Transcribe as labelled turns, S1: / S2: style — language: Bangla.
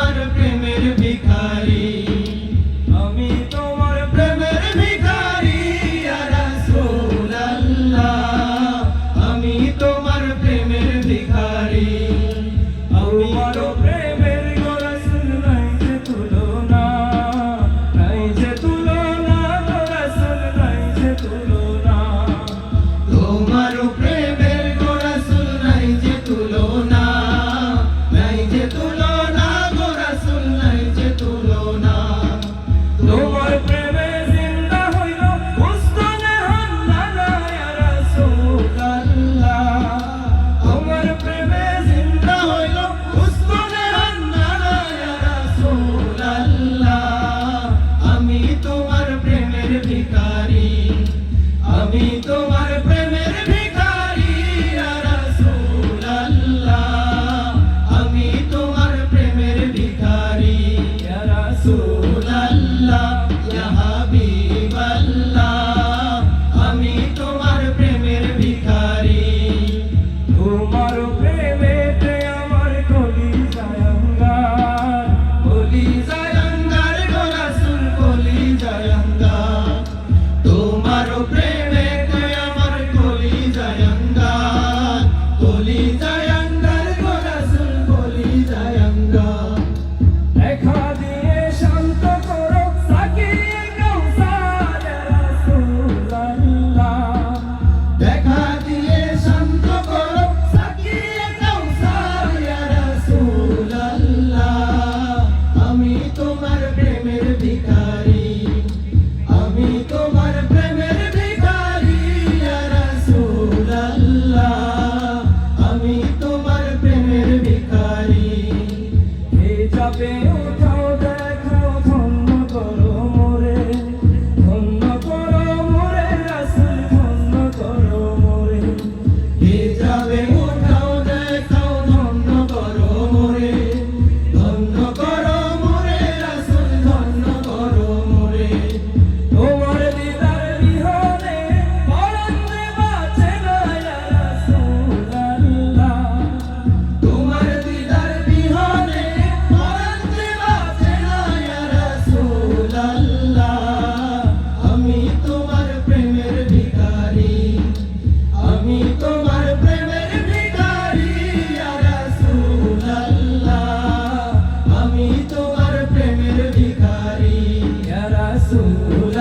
S1: আমার প্রেমের ভিখারী। Amaro i'm cabelo